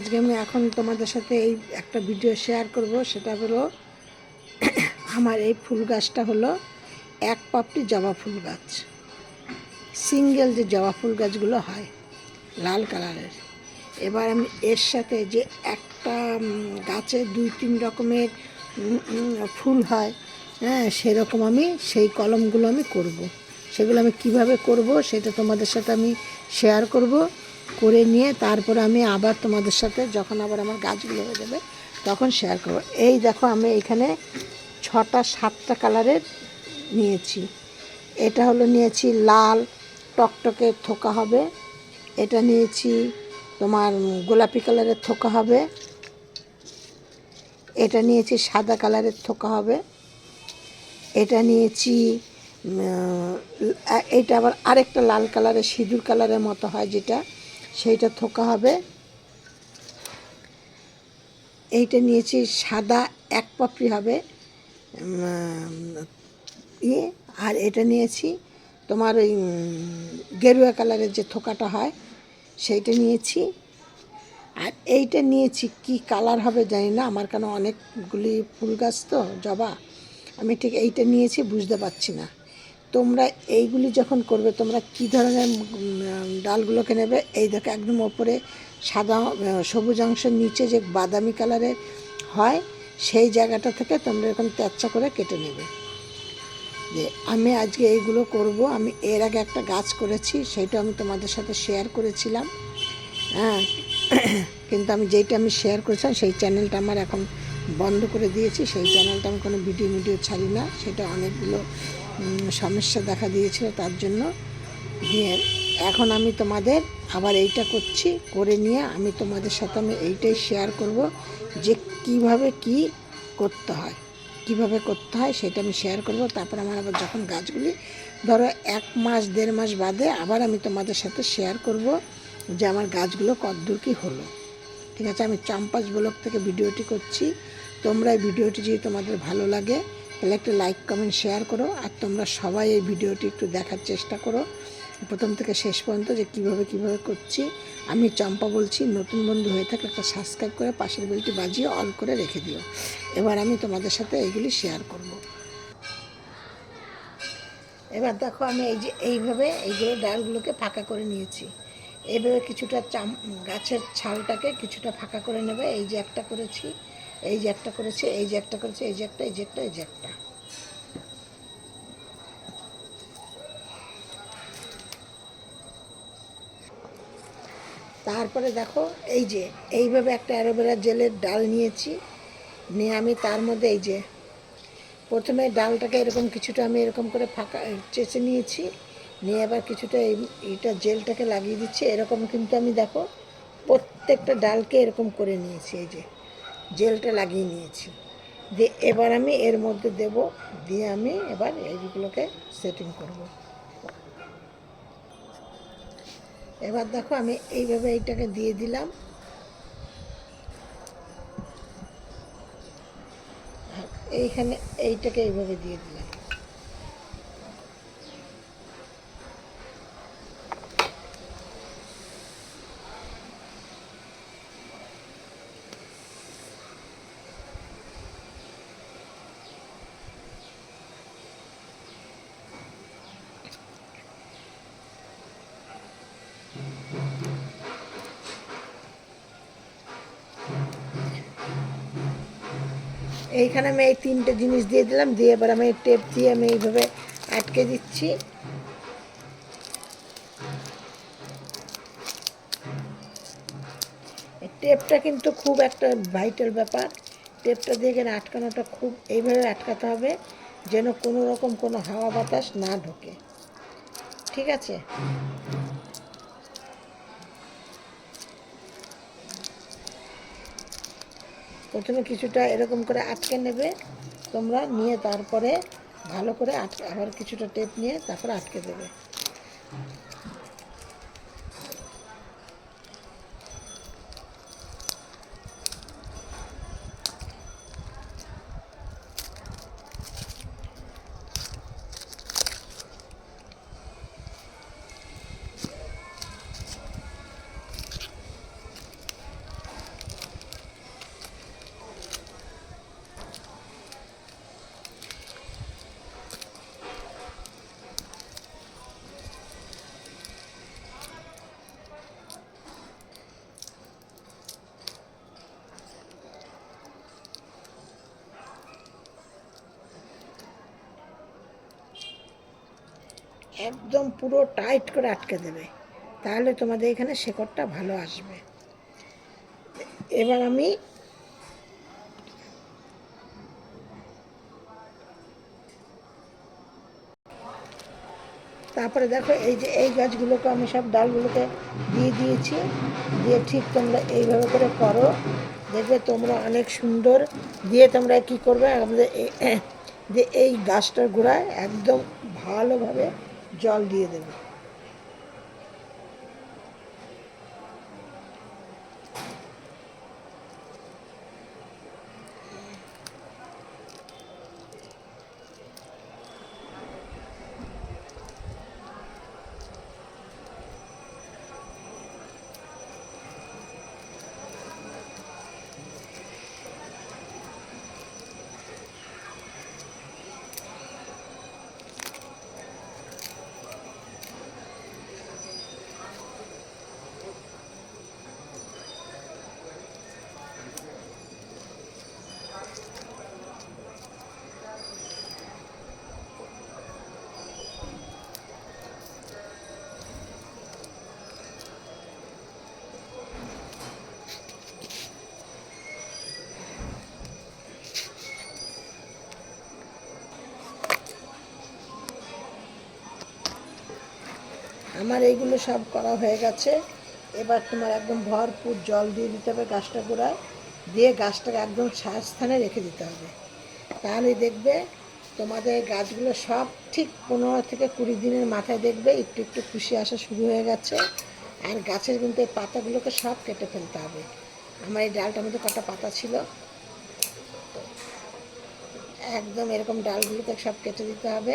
আজকে আমি এখন তোমাদের সাথে এই একটা ভিডিও শেয়ার করব। সেটা হলো আমার এই ফুল গাছটা হলো এক পাপড়ি জবা ফুল গাছ। সিঙ্গেল যে জবা ফুল গাছগুলো হয়, লাল কালারের। এবার আমি এর সাথে যে একটা গাছে দুই তিন রকমের ফুল হয় হ্যাঁ সেরকম আমি সেই কলমগুলো আমি করব। সেগুলো আমি কীভাবে করব সেটা তোমাদের সাথে আমি শেয়ার করব। করে নিয়ে তারপর আমি আবার তোমাদের সাথে যখন আবার আমার গাছগুলো হয়ে যাবে তখন শেয়ার করব। এই দেখো আমি এখানে ছটা, সাতটা কালারের নিয়েছি। এটা হলো নিয়েছি লাল, টকটকে থোকা হবে। এটা নিয়েছি তোমার গোলাপি কালারের থোকা হবে। এটা নিয়েছি সাদা কালারের থোকা হবে। এটা নিয়েছি এটা আবার আরেকটা লাল কালারের সিঁদুর কালারের মতো হয় যেটা। সেইটা থোকা হবে। এইটা নিয়েছি সাদা এক পাপড়ি হবে। ইয়ে আর এটা নিয়েছি তোমার ওই গেরুয়া কালারের যে থোকাটা হয়, সেইটা নিয়েছি। আর এইটা নিয়েছি কি কালার হবে জানি না, আমার কেন অনেকগুলি ফুল গাছ তো, জবা। আমি ঠিক এইটা নিয়েছি, বুঝতে পারছি না। তোমরা এইগুলি যখন করবে, তোমরা কি ধরনের ডালগুলোকে নেবে? এই দেখো, একদম ওপরে সাদা সবুজ অংশের নিচে যে বাদামি কালারের হয়, সেই জায়গাটা থেকে তোমরা এরকম তেচ্ছা করে কেটে নেবে। যে আমি আজকে এইগুলো করব, আমি এর আগে একটা গাছ করেছি সেইটা আমি তোমাদের সাথে শেয়ার করেছিলাম। হ্যাঁ কিন্তু আমি যেইটা আমি শেয়ার করেছিলাম, সেই চ্যানেলটা আমার এখন বন্ধ করে দিয়েছি। সেই চ্যানেলটা আমি কোনো ভিডিও ভিডিও ছাড়ি না। সেটা অনেকগুলো সমস্যা দেখা দিয়েছিল তার জন্য। দিয়ে এখন আমি তোমাদের আবার এইটা করছি, করে নিয়ে আমি তোমাদের সাথে আমি এইটাই শেয়ার করব যে কীভাবে কি করতে হয়। কীভাবে করতে হয় সেটা আমি শেয়ার করব। তারপর আমার আবার যখন গাছগুলি, ধরো এক মাস, দেড় মাস বাদে আবার আমি তোমাদের সাথে শেয়ার করব যে আমার গাছগুলো কতদূর কী হলো। ঠিক আছে, আমি চাম্পাস ব্লক থেকে ভিডিওটি করছি। তোমরা এই ভিডিওটি যদি তোমাদের ভালো লাগে, তাহলে একটা লাইক কমেন্ট শেয়ার করো, আর তোমরা সবাই এই ভিডিওটি একটু দেখার চেষ্টা করো। প্রথম থেকে শেষ পর্যন্ত যে কীভাবে কীভাবে করছি, আমি চম্পা বলছি, নতুন বন্ধু হয়ে থাকলে একটা সাবস্ক্রাইব করে পাশের বেলটি বাজিয়ে অন করে রেখে দিও। এবার আমি তোমাদের সাথে এইগুলি শেয়ার করব। এবার দেখো আমি এই যে এইভাবে এইগুলো ডালগুলোকে ফাঁকা করে নিয়েছি। এইভাবে কিছুটা চাম, গাছের ছালটাকে কিছুটা ফাঁকা করে নেবে, এই যে একটা করেছি। এই যে একটা করেছে, এই যে একটা করেছে, এই যে একটা, এই যে একটা, এই যে একটা। তারপরে দেখো, এই যে, এইভাবে একটা অ্যালোভেরা জেলের ডাল নিয়েছি। নিয়ে আমি তার মধ্যে এই যে, প্রথমে ডালটাকে এরকম কিছুটা আমি এরকম করে ফাঁকা, চেঁচে নিয়েছি। নিয়ে আবার কিছুটা এই এইটা জেলটাকে লাগিয়ে দিচ্ছি। এরকম কিন্তু আমি দেখো, প্রত্যেকটা ডালকে এরকম করে নিয়েছি, এই যে। জেলটা লাগিয়ে নিয়েছি। দিয়ে এবার আমি এর মধ্যে দেব, দিয়ে আমি এবার এইগুলোকে সেটিং করব। এবার দেখো আমি এইভাবে এইটাকে দিয়ে দিলাম। এইখানে এইটাকে এইভাবে দিয়ে দিলাম। এইখানে আমি এই তিনটে জিনিস দিয়ে দিলাম, দিয়ে এবার আমি টেপ দিয়ে আমি এইভাবে আটকে দিচ্ছি। টেপটা কিন্তু খুব একটা ভাইটাল ব্যাপার। টেপটা দিয়ে এখানে আটকানোটা খুব, এইভাবে আটকাতে হবে যেন কোনো রকম কোনো হাওয়া বাতাস না ঢোকে। ঠিক আছে? প্রথমে কিছুটা এরকম করে আটকে নেবে, তোমরা নিয়ে তারপরে ভালো করে আটকে আবার কিছুটা টেপ নিয়ে তারপরে আটকে দেবে। একদম পুরো টাইট করে আটকে দেবে। তাহলে তোমাদের এখানে শেকড়টা ভালো আসবে। এবার আমি তারপরে দেখো এই যে এই গাছগুলোকে আমি সব ডালগুলোকে দিয়ে দিয়েছি। দিয়ে ঠিক তোমরা এইভাবে করে করো। দেখবে তোমরা অনেক সুন্দর। দিয়ে তোমরা কি করবে? আমাদের যে এই গাছটার গোড়ায় একদম ভালোভাবে জল দিয়ে দেবে। আমার এইগুলো সব করা হয়ে গেছে। এবার তোমার একদম ভরপুর জল দিয়ে দিতে হবে গাছটা গোড়ায় দিয়ে গাছটাকে একদম ছায়া স্থানে রেখে দিতে হবে। তাহলে দেখবে তোমাদের গাছগুলো সব ঠিক পনেরো থেকে কুড়ি দিনের মাথায় দেখবে, একটু একটু খুশি আসা শুরু হয়ে গেছে। আর গাছের কিন্তু এই পাতাগুলোকে সব কেটে ফেলতে হবে। আমার এই ডালটার মধ্যে কটা পাতা ছিল? একদম এরকম ডালগুলোকে সব কেটে দিতে হবে।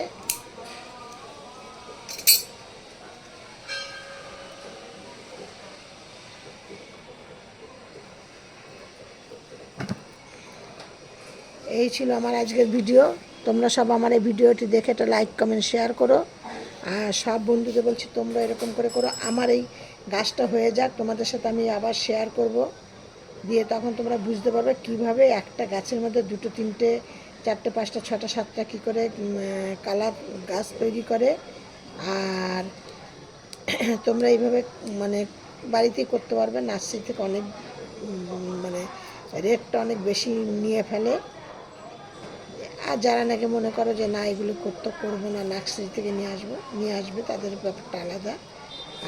এই ছিল আমার আজকের ভিডিও। তোমরা সব আমার এই ভিডিওটি দেখে একটা লাইক কমেন্ট শেয়ার করো। আর সব বন্ধুদের বলছি, তোমরা এরকম করে করো। আমার এই গাছটা হয়ে যাক, তোমাদের সাথে আমি আবার শেয়ার করব। দিয়ে তখন তোমরা বুঝতে পারবে কীভাবে একটা গাছের মধ্যে দুটো, তিনটে, চারটে, পাঁচটা, ছটা, সাতটা কী করে কালার গাছ তৈরি করে। আর তোমরা এইভাবে মানে বাড়িতেই করতে পারবে। নার্সারি থেকে অনেক মানে রেটটা অনেক বেশি নিয়ে ফেলে। আর যারা নাকি মনে করো যে, না, এগুলো করতে করব না নার্সারি থেকে নিয়ে আসব, নিয়ে আসবে, তাদের ব্যাপারটা আলাদা।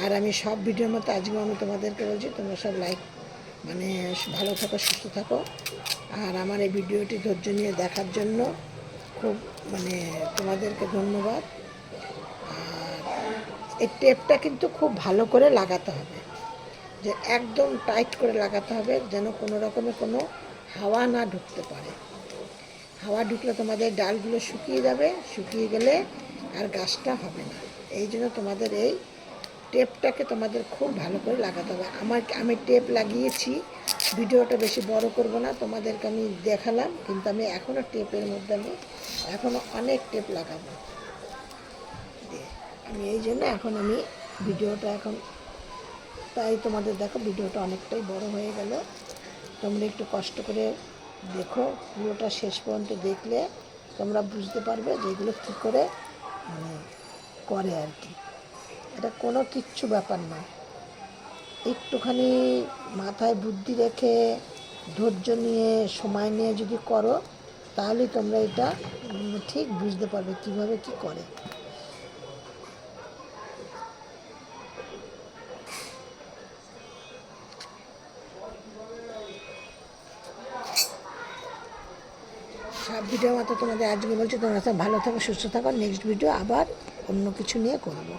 আর আমি সব ভিডিওর মতো আজকেও আমি তোমাদেরকে বলছি, তোমরা সব লাইক মানে ভালো থাকো, সুস্থ থাকো। আর আমার এই ভিডিওটি ধৈর্য নিয়ে দেখার জন্য খুব মানে তোমাদেরকে ধন্যবাদ। আর এই টেপটা কিন্তু খুব ভালো করে লাগাতে হবে। যে, একদম টাইট করে লাগাতে হবে, যেন কোনো রকমের কোনো হাওয়া না ঢুকতে পারে। হাওয়া ঢুকলে তোমাদের ডালগুলো শুকিয়ে যাবে, শুকিয়ে গেলে আর গাছটা হবে না। এই জন্য তোমাদের এই টেপটাকে তোমাদের খুব ভালো করে লাগাতে হবে। আমার, আমি টেপ লাগিয়েছি, ভিডিওটা বেশি বড় করব না, তোমাদেরকে আমি দেখালাম, কিন্তু আমি এখনও টেপের মধ্যে আমি এখনও অনেক টেপ লাগাবো। আমি এই জন্য এখন আমি ভিডিওটা এখন তাই তোমাদের দেখো, ভিডিওটা অনেকটাই বড় হয়ে গেল। তোমরা একটু কষ্ট করে দেখো, পুরোটা শেষ পর্যন্ত দেখলে তোমরা বুঝতে পারবে যে এগুলো কী করে মানে করে আর কি। এটা কোনো কিচ্ছু ব্যাপার না। একটুখানি মাথায় বুদ্ধি রেখে, ধৈর্য নিয়ে, সময় নিয়ে যদি করো তাহলে তোমরা এটা ঠিক বুঝতে পারবে কীভাবে কি করে সব ভিডিও মতো তোমাদের আজকে বলছি। তোমরা সব ভালো থাকো, সুস্থ থাকো। নেক্সট ভিডিও আবার অন্য কিছু নিয়ে করব।